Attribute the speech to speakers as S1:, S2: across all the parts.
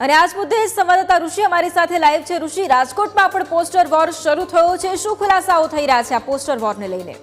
S1: અને આજ મુદ્દે સંવાદદાતા ઋષિ અમારી સાથે લાઈવ છે. ઋષિ, રાજકોટમાં પણ પોસ્ટર વોર શરૂ થયો છે. શું ખુલાસાઓ થઈ રહ્યા છે આ પોસ્ટર વોરને લઈને?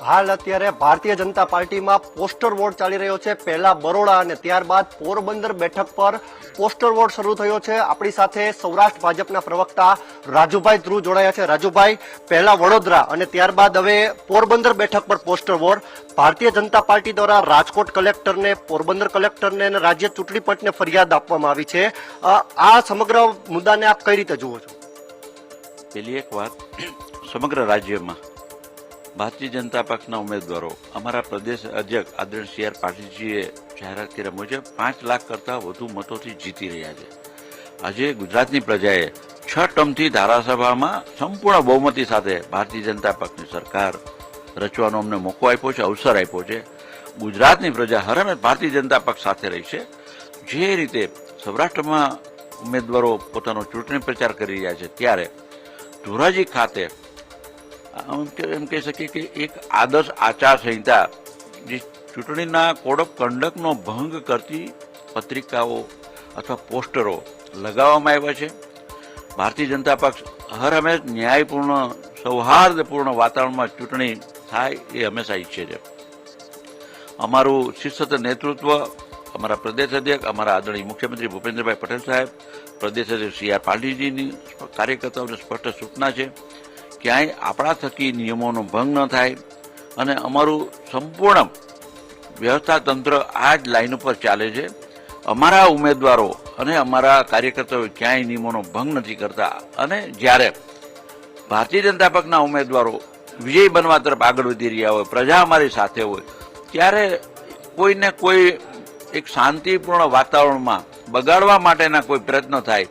S2: હાલ અત્યારે ભારતીય જનતા પાર્ટીમાં પોસ્ટર વોટ ચાલી રહ્યો છે. પહેલા બરોડા અને ત્યારબાદ પોરબંદર બેઠક પર પોસ્ટર વોટ શરૂ થયો છે. આપણી સાથે સૌરાષ્ટ્ર ભાજપના પ્રવક્તા રાજુભાઈ ધ્રુવ જોડાયા છે. રાજુભાઈ, પહેલા વડોદરા અને ત્યારબાદ હવે પોરબંદર બેઠક પર poster war Bharatiya Janata party દ્વારા રાજકોટ કલેક્ટરને, પોરબંદર કલેક્ટરને અને રાજ્ય ચૂંટણી પંચને ફરિયાદ આપવામાં આવી છે. આ સમગ્ર મુદ્દાને આપ કઈ રીતે જુઓ છો?
S3: પેલી એક વાત. સમગ્ર રાજ્યમાં ભારતીય જનતા પક્ષના ઉમેદવારો, અમારા પ્રદેશ અધ્યક્ષ આદરણ સી આર પાટીલજીએ જાહેરાત કર્યા મુજબ પાંચ લાખ કરતાં વધુ મતોથી જીતી રહ્યા છે. આજે ગુજરાતની પ્રજાએ છ ટર્મથી ધારાસભામાં સંપૂર્ણ બહુમતી સાથે ભારતીય જનતા પક્ષની સરકાર રચવાનો અમને મોકો આપ્યો છે, અવસર આપ્યો છે. ગુજરાતની પ્રજા હરમે ભારતીય જનતા પક્ષ સાથે રહી છે. જે રીતે સૌરાષ્ટ્રમાં ઉમેદવારો પોતાનો ચૂંટણી પ્રચાર કરી રહ્યા છે, ત્યારે ધોરાજી ખાતે એમ કહી શકીએ કે એક આદર્શ આચારસંહિતા જે ચૂંટણીના કોડ ઓફ કન્ડક્ટનો ભંગ કરતી પત્રિકાઓ અથવા પોસ્ટરો લગાવવામાં આવ્યા છે. ભારતીય જનતા પક્ષ હર હંમેશ ન્યાયપૂર્ણ, સૌહાર્દપૂર્ણ વાતાવરણમાં ચૂંટણી થાય એ હંમેશા ઈચ્છે છે. અમારું શિસ્ત નેતૃત્વ, અમારા પ્રદેશ અધ્યક્ષ, અમારા આદરણીય મુખ્યમંત્રી ભૂપેન્દ્રભાઈ પટેલ સાહેબ, પ્રદેશ અધ્યક્ષ સી આર પાટીલજીની કાર્યકર્તાઓને સ્પષ્ટ સૂચના છે. ક્યાંય આપણા થકી નિયમોનો ભંગ ન થાય અને અમારું સંપૂર્ણ વ્યવસ્થા તંત્ર આ જ લાઈન ઉપર ચાલે છે. અમારા ઉમેદવારો અને અમારા કાર્યકર્તાઓ ક્યાંય નિયમોનો ભંગ નથી કરતા અને જ્યારે ભારતીય જનતા પક્ષના ઉમેદવારો વિજય બનવા તરફ આગળ વધી રહ્યા હોય, પ્રજા અમારી સાથે હોય, ત્યારે કોઈને કોઈ એક શાંતિપૂર્ણ વાતાવરણમાં બગાડવા માટેના કોઈ પ્રયત્ન થાય,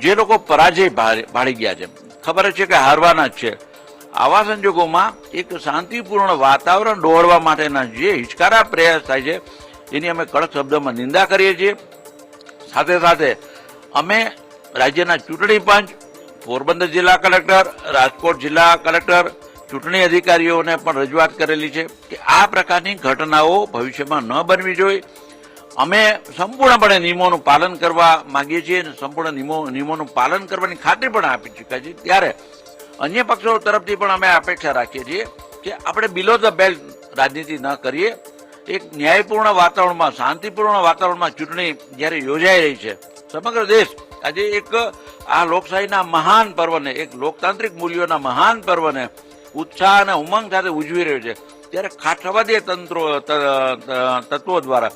S3: જે લોકો પરાજય ભાળી ગયા છે. ખબર છે કે હારવાના જ છે. આવા સંજોગોમાં એક શાંતિપૂર્ણ વાતાવરણ દોડવા માટેના જે હિચકારા પ્રયાસ થાય છે, એની અમે કડક શબ્દમાં નિંદા કરીએ છીએ. સાથે સાથે અમે રાજ્યના ચૂંટણી પંચ, પોરબંદર જિલ્લા કલેક્ટર, રાજકોટ જિલ્લા કલેક્ટર, ચૂંટણી અધિકારીઓને પણ રજૂઆત કરેલી છે કે આ પ્રકારની ઘટનાઓ ભવિષ્યમાં ન બનવી જોઈએ. અમે સંપૂર્ણપણે નિયમોનું પાલન કરવા માંગીએ છીએ અને સંપૂર્ણ નિયમો નિયમોનું પાલન કરવાની ખાતરી પણ આપી ચૂક્યા છીએ. ત્યારે અન્ય પક્ષો તરફથી પણ અમે અપેક્ષા રાખીએ છીએ કે આપણે બિલો ધ બેલ્ટ રાજનીતિ ન કરીએ. એક ન્યાયપૂર્ણ વાતાવરણમાં, શાંતિપૂર્ણ વાતાવરણમાં ચૂંટણી જ્યારે યોજાઈ રહી છે, સમગ્ર દેશ આજે એક આ લોકશાહીના મહાન પર્વને, એક લોકતાંત્રિક મૂલ્યોના મહાન પર્વને ઉત્સાહ અને ઉમંગ સાથે ઉજવી રહ્યો છે. ત્યારે ખાઠવાદી તંત્રો તત્વો દ્વારા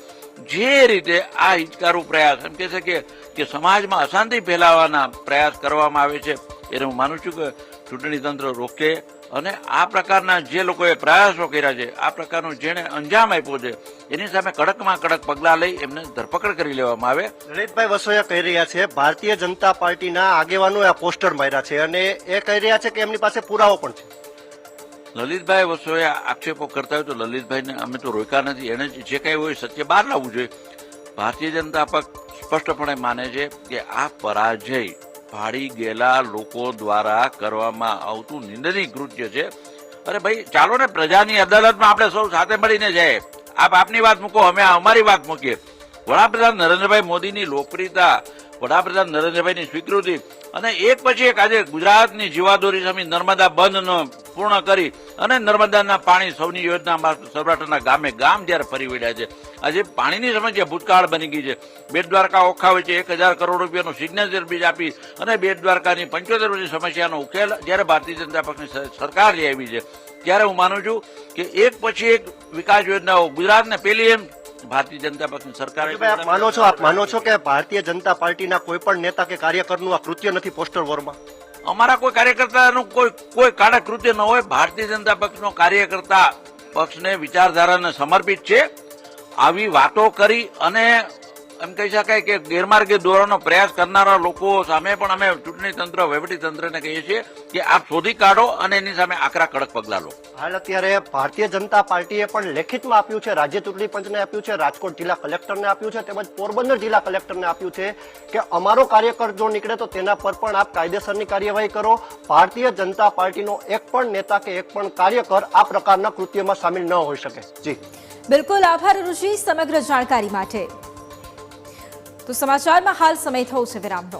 S3: જે રીતે આ હિતકારો પ્રયાસ, એમ કે છે કે સમાજમાં અશાંતિ ફેલાવવાના પ્રયાસ કરવામાં આવે છે એને હું માનું છું કે ચૂંટણી તંત્ર રોકે અને આ પ્રકારના જે લોકોએ પ્રયાસો કર્યા છે, આ પ્રકારનો જેણે અંજામ આપ્યો છે, એની સામે કડકમાં કડક પગલાં લઈ એમને ધરપકડ કરી લેવામાં આવે.
S2: લલિતભાઈ વસોયા કહી રહ્યા છે, ભારતીય જનતા પાર્ટીના આગેવાનો આ પોસ્ટર માર્યા છે અને એ કહી રહ્યા છે કે એમની પાસે પુરાવો પણ છે.
S3: લલિતભાઈ વસ્તુએ આક્ષેપો કરતા હોય તો લલિતભાઈને અમે તો રોક્યા નથી. એને જે કંઈ હોય સત્ય બહાર લાવવું જોઈએ. ભારતીય જનતા પક્ષ સ્પષ્ટપણે માને છે કે આ પરાજય ભાડી ગયેલા લોકો દ્વારા કરવામાં આવતું નિંદનીય કૃત્ય છે. અરે ભાઈ, ચાલો ને પ્રજાની અદાલતમાં આપણે સૌ સાથે મળીને જાય. આપ આપની વાત મૂકો, અમે અમારી વાત મૂકીએ. વડાપ્રધાન નરેન્દ્રભાઈ મોદીની લોકપ્રિયતા, વડાપ્રધાન નરેન્દ્રભાઈની સ્વીકૃતિ અને એક પછી એક આજે ગુજરાતની જીવાદોરી સામે નર્મદા બંધનો પૂર્ણ કરી અને નર્મદાના પાણી સૌની યોજના સૌરાષ્ટ્રના ગામે ગામ જ્યારે ફરી વળ્યા છે. આજે પાણીની સમસ્યા ભૂતકાળ બની ગઈ છે. બેટ દ્વારકા ઓખા વચ્ચે એક હજાર કરોડ રૂપિયાનું સિગ્નેચર બીજ આપી અને બેટ દ્વારકાની પંચોતેર વર્ષની સમસ્યાનો ઉકેલ જ્યારે ભારતીય જનતા પક્ષની સરકાર લઈ આવી છે. ત્યારે હું માનું છું કે એક પછી એક વિકાસ યોજનાઓ ગુજરાતને પેલી એમ ભારતીય જનતા પક્ષની સરકારે
S2: આપ માનો છો, આપ માનો છો કે ભારતીય જનતા પાર્ટીના કોઈ પણ નેતા કે કાર્યકરનું આ કૃત્ય નથી પોસ્ટર વોરમાં?
S3: અમારા કોઈ કાર્યકર્તાનું કોઈ કોઈ કાળા કૃત્ય ન હોય. ભારતીય જનતા પક્ષનો કાર્યકર્તા પક્ષને વિચારધારાને સમર્પિત છે. આવી વાતો કરી અને એમ કહી શકાય કે ગેરમાર્ગે દોરવાનો પ્રયાસ કરનારા લોકો સામે પણ અમે ચૂંટણી તંત્ર વહીવટી તંત્રને કહીએ છીએ કે આપ શોધી કાઢો અને એની સામે આકરા કડક પગલાં લો.
S2: હાલ અત્યારે ભારતીય જનતા પાર્ટીએ પણ લેખિતમાં આપ્યું છે રાજ્ય ચૂંટણી પંચને આપ્યું છે રાજકોટ જિલ્લા કલેક્ટરને આપ્યું છે તેમજ પોરબંદર જિલ્લા કલેક્ટરને આપ્યું છે કે અમારો કાર્યકર જો નીકળે તો તેના પર પણ આપ કાયદેસરની કાર્યવાહી કરો. ભારતીય જનતા પાર્ટીનો એક પણ નેતા કે એક પણ કાર્યકર આ પ્રકારના કૃત્યમાં સામેલ ન હોઈ શકે. જી.
S1: બિલકુલ આભાર ઋષિ સમગ્ર જાણકારી માટે. તો સમાચારમાં હાલ સમય થયો છે વિરામનો.